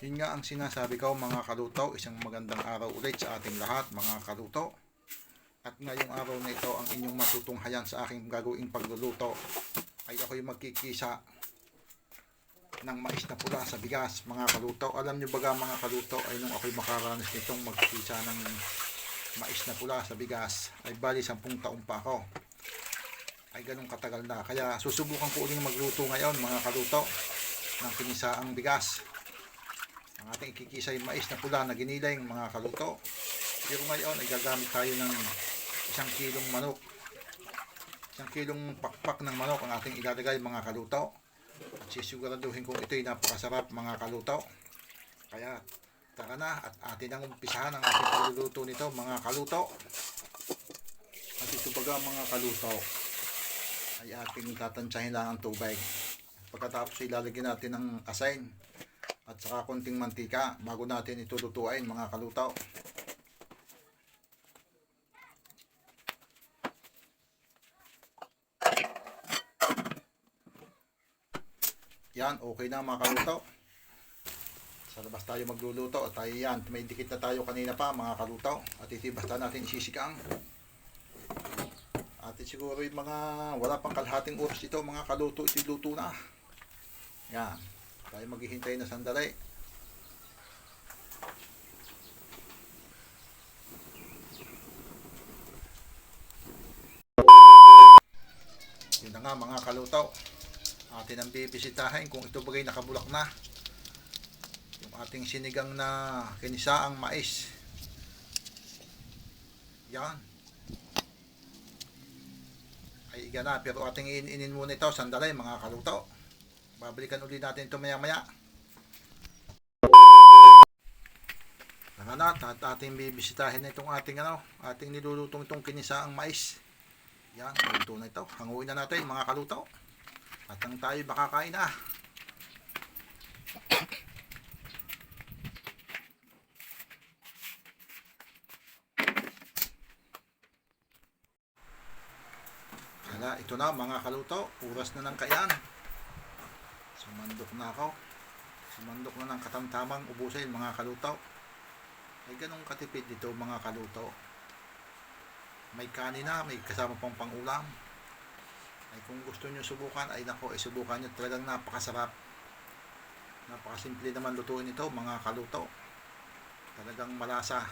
Yun nga ang sinasabi ko mga kaluto, isang magandang araw ulit sa ating lahat mga kaluto. At ngayong araw na ito ang inyong matutunghayan sa aking gagawing pagluluto ay ako'y magkikisa ng mais na pula sa bigas mga kaluto. Alam nyo baga mga kaluto ay nung ako'y makaranas nitong magkikisa ng mais na pula sa bigas ay bali 10 taon pa ako. Ay ganun katagal na. Kaya susubukan ko uling magluto ngayon mga kaluto ng kinisaang bigas. Ang ating ikikisa mais na pula na giniling mga kaluto. Pero ngayon ay gagamit tayo ng isang kilong manok. Isang kilong pakpak ng manok ang ating ilalagay mga kaluto. At sisiguraduhin kong ito'y napakasarap mga kaluto. Kaya tara na at atin ang umpisahan ang ating pagluluto nito mga kaluto. At ito baga mga kaluto ay ating tatansyahin lang ang tubig. Pagkatapos ilalagyan natin ng asin at saka konting mantika bago natin ito lutuin mga kaluto. Yan, okay na mga kaluto. Sa labas tayo magluluto at tayo yan. May dikit na tayo kanina pa mga kaluto. At ito basta natin isisikang. At siguro yung mga wala pang kalahating oras ito mga kaluto, ito na. Yan. Tayo maghihintay na sandali. Yun na nga mga kaluto. Atin ang bibisitahin kung ito bagay nakabulak na. Yung ating sinigang na kinisaang mais. Yan. Ay iga na, pero ating iinin muna ito. Sandali mga Babalikan ulit natin ito maya maya. Tara na, at ating bibisitahin na itong ating ano, ating nilulutong itong kinisaang mais. Yan, luto na ito. Hanguin na natin mga kaluto. At ang tayo makakain na. Kaya ito na mga kaluto. Oras na ng kayan. Sumandok na ako. Sumandok na ng katamtamang ubusin mga kaluto. Ay ganong katipid dito mga kaluto. May kanina, may kasama pang pangulam. Ay kung gusto nyo subukan, ay nako, ay subukan nyo talagang napakasarap. Napakasimple naman lutuin ito mga kaluto. Talagang malasa.